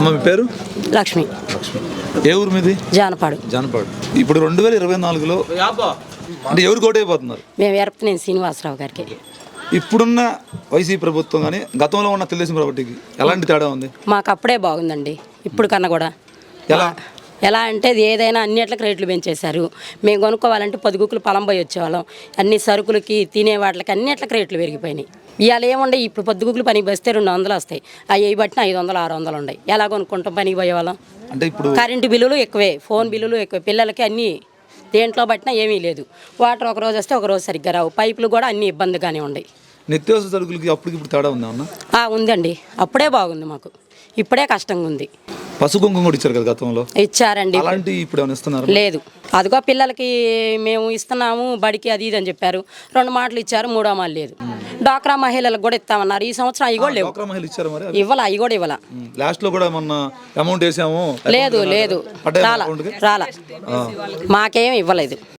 అమ్మ మీ పేరు? లక్ష్మి. ఏ ఊరు మీది? జానపాడు. జానపాడు. ఇప్పుడు రెండు వేల ఇరవై నాలుగులో అంటే ఎవరు కోటైపోతున్నారు మేము ఎరపతినేని శ్రీనివాసరావు గారికి. ఇప్పుడున్న వైసీపీ ప్రభుత్వం కానీ గతంలో ఉన్న తెలుగుదేశం ప్రభుత్వకి ఎలాంటి తేడా ఉంది? మాకు అప్పుడే బాగుందండి. ఇప్పుడు కన్నా కూడా. ఎలా? ఎలా అంటే అది ఏదైనా అన్నిట్లకి రేట్లు పెంచేశారు. మేము కొనుక్కోవాలంటే పొదుగుకులు పొలం పోయి వచ్చేవాళ్ళం. అన్ని సరుకులకి తినే వాటికి అన్నిట్లకి రేట్లు పెరిగిపోయినాయి. ఇవాళ ఏముండే ఇప్పుడు పొద్దుగుకులు పనికి వస్తే రెండు వందలు వస్తాయి. అవి బట్టిన ఐదు వందలు ఆరు వందలు ఉన్నాయి ఎలా కొనుక్కుంటాం పనికి పోయేవాళ్ళం? అంటే ఇప్పుడు కరెంటు బిల్లులు ఎక్కువే ఫోన్ బిల్లులు ఎక్కువే. పిల్లలకి అన్నీ దేంట్లో పట్టినా ఏమీ లేదు. వాటర్ ఒక రోజు వస్తే ఒక రోజు సరిగ్గా రావు. పైపులు కూడా అన్ని ఇబ్బందిగానే ఉన్నాయి నిత్యావసర సరుకులకి అప్పటికి ఇప్పుడు తేడా ఉందా అన్న? ఉందండి. అప్పుడే బాగుంది మాకు. ఇప్పుడే కష్టంగా ఉంది. పసు కుంకుమ కూడా ఇచ్చారు కదా గతంలో? ఇచ్చారండి. అలాంటి ఇప్పుడు ఏమైనా ఇస్తున్నారు లేదు. అదిగో పిల్లలకి మేము ఇస్తున్నాము బడికి అది ఇది అని చెప్పారు. రెండు మాటలు ఇచ్చారు మూడో మాటలు లేదు. డాక్రా మహిళలకు కూడా ఇస్తామన్నారు. ఈ సంవత్సరం అవి కూడా లేవు. ఇవ్వాల? అవి కూడా ఇవ్వాల? లాస్ట్లో కూడా మొన్న అమౌంట్ వేసాము. లేదు లేదు. రాలా? రాలా. మాకేం ఇవ్వలేదు.